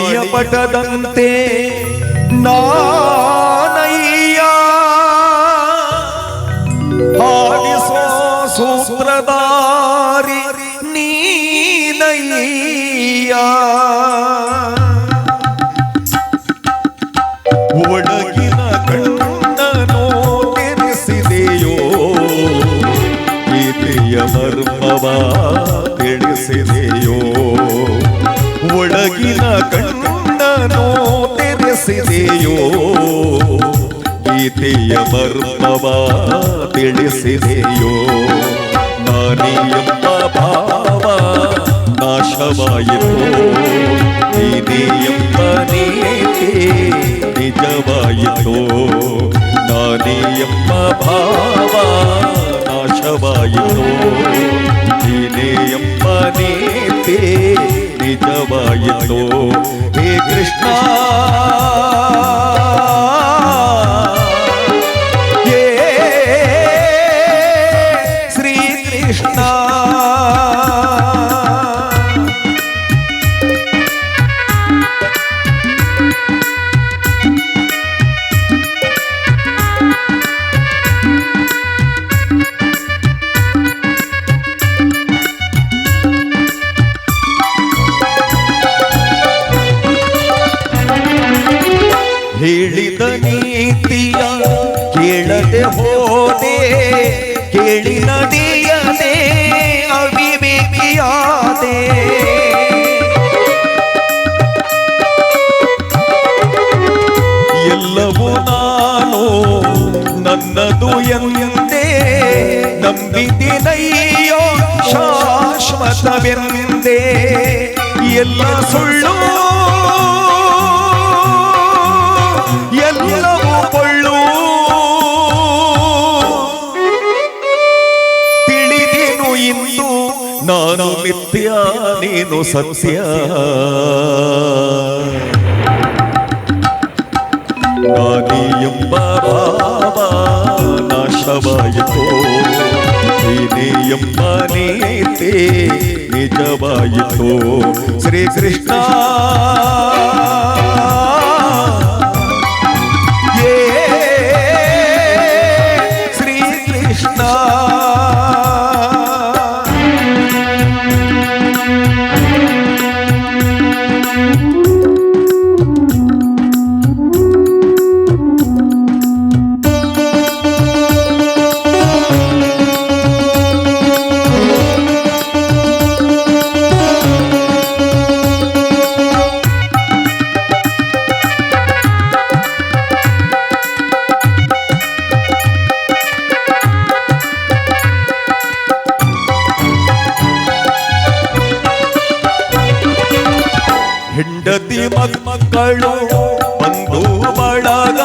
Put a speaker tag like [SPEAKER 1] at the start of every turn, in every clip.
[SPEAKER 1] ಪ್ರಿಯಪಟದಂತೆ ನಾನಯ್ಯ. ಹಾಡಿಸೋ ಸೂತ್ರಧಾರಿ ನೀನಯ್ಯ. ಒಡಗಿನ ಕಣ್ಣನೋ ತಿಳಿಸಿದೆಯೋ ಪ್ರೀತಿಯ ಮರ್ಮವ ತಿಳಿಸಿದೆ. ಗೀತೆಯ ಮರ್ಮವ ತಿಳಿಸಿದೆಯೋ ನಾನಿಯಮ್ಮ ಭಾವ ನಾಶವಾಯಿತು ನೀನೆಯಮ್ಮ ನೀತಿ ನಿಜವಾಯಿತು ನಾನೆಯಮ್ಮ ಭಾವ ನಾಶವಾಯಿತು ನೀನೆಯಮ್ಮ ನೀತಿ ನಿಜವಾಯಿತು ಹೇ ಕೃಷ್ಣ ಹೇಳಿದ ನೀತಿಯ ಕೇಳದೆ ಹೋದೆ ಕೇಳಿ ನಡೆಯದೆ ಅವಿವೇಕಿಯಾದೆ ಎಲ್ಲವೂ ನಾನು ನನ್ನದು ಎಂದೇ ನಂಬಿದಿನಯ್ಯೋ ಶಾಶ್ವತವೆಂದೇ ಎಲ್ಲ ಸುಳ್ಳು ನಾನು ಮಿಥ್ಯ ನೀನು ಸತ್ಯ ನಾನಿ ಎಂಬ ಭಾವ ನಾಶವಾಯಿತು ನೀನೇ ಎಂಬ ನೀತಿ ನಿಜವಾಯಿತು ಶ್ರೀ ಕೃಷ್ಣ ಹೆಂಡತಿ ಮಕ್ಕಳು ಬಂಧು ಬಳಗ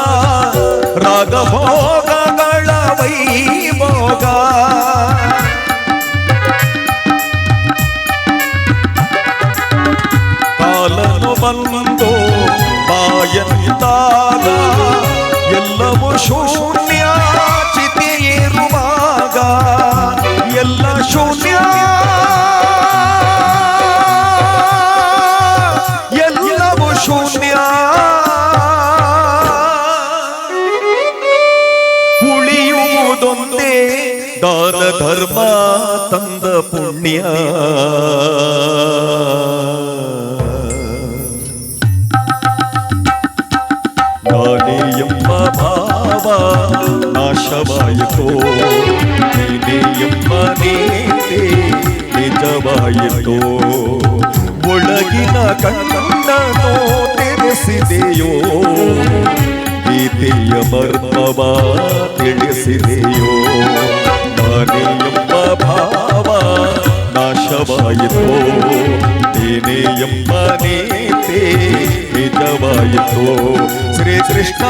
[SPEAKER 1] ರಾಗಭೋಗಗಳ ವೈಭೋಗ ಕಾಲನು ಬಂದು ಬಾಯಂತಾಗ ಎಲ್ಲವೂ ಶೂನ್ಯ ಉಳಿಯುವುದೊಂದೇ ದಾನ ಧರ್ಮ ತಂದ ಪುಣ್ಯ ನಾನೇ ಎಂಬ ಭಾವ ನಾಶವಾಯಿತು ನೀನೇ ಎಂಬ ನೀತಿ ನಿಜವಾಯಿತು ಒಳಗಿನ ಕಣ್ಣನೋ ತೆರೆಸಿದೆಯೋ ಗೀತೆಯ ಮರ್ಮವ ತಿಳಿಸಿದೆಯೋ ನಾನೇ ಎಂಬ ಭಾವ ನಾಶವಾಯಿತು ನೀನೇ ಎಂಬ ನೀತಿ ನಿಜವಾಯಿತು ಶ್ರೀ ಕೃಷ್ಣ